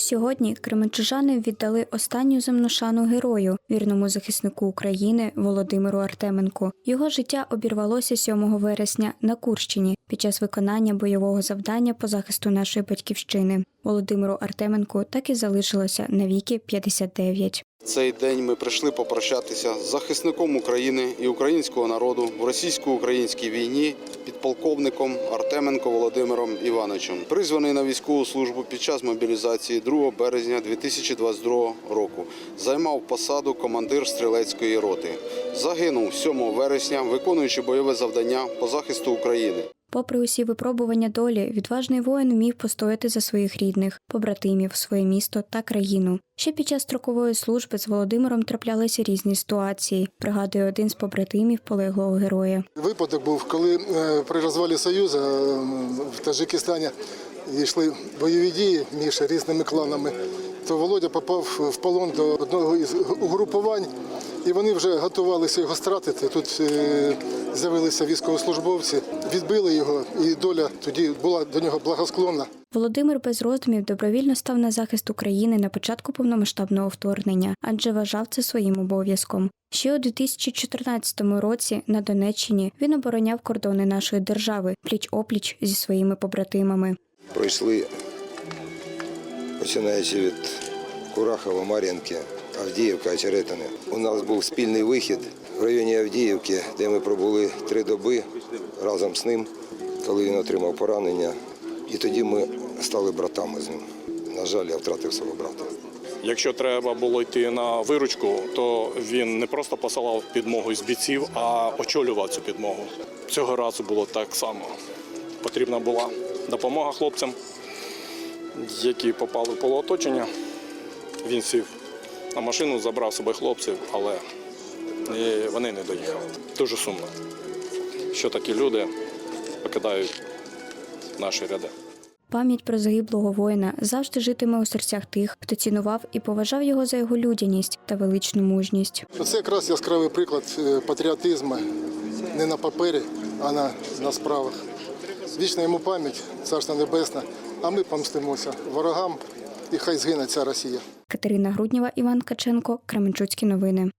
Сьогодні кременчужани віддали останню земну шану герою, вірному захиснику України Володимиру Артеменку. Його життя обірвалося 7 вересня на Курщині під час виконання бойового завдання по захисту нашої батьківщини. Володимиру Артеменку так і залишилося навіки 59. Цей день ми прийшли попрощатися з захисником України і українського народу в російсько-українській війні підполковником Артеменко Володимиром Івановичем, призваний на військову службу під час мобілізації 2 березня 2022 року. Займав посаду командир стрілецької роти. Загинув 7 вересня, виконуючи бойове завдання по захисту України. Попри усі випробування долі, відважний воїн вмів постояти за своїх рідних, побратимів, своє місто та країну. Ще під час строкової служби з Володимиром траплялися різні ситуації. Пригадує один з побратимів полеглого героя. Випадок був, коли е, при розвалі Союзу е, в Таджикистані йшли бойові дії між різними кланами, то Володя попав в полон до одного із угрупувань, і вони вже готувалися його стратити. Тут е, з'явилися військовослужбовці, відбили його, і доля тоді була до нього благосклонна. Володимир без роздумів добровільно став на захист України на початку повномасштабного вторгнення, адже вважав це своїм обов'язком. Ще у 2014 році на Донеччині він обороняв кордони нашої держави пліч опліч зі своїми побратимами. пройшли, починаючи від Курахова, Мар'їнки, Авдіївка, Очеретини. У нас був спільний вихід в районі Авдіївки, де ми пробули три доби разом з ним, коли він отримав поранення. І тоді ми стали братами з ним. На жаль, я втратив свого брата. Якщо треба було йти на виручку, то він не просто посилав підмогу з бійців, а очолював цю підмогу. Цього разу було так само. Потрібна була допомога хлопцям, які попали в полуоточення. Він сів на машину, забрав себе хлопців, але вони не доїхали. Дуже сумно, що такі люди покидають наші ряди. Пам'ять про загиблого воїна завжди житиме у серцях тих, хто цінував і поважав його за його людяність та величну мужність. Це якраз яскравий приклад е, патріотизму не на папері, а на, на справах. Вічна йому пам'ять, царство небесне, а ми помстимося ворогам, і хай згине ця Росія. Катерина Груднєва, Іван Каченко, Кременчуцькі новини.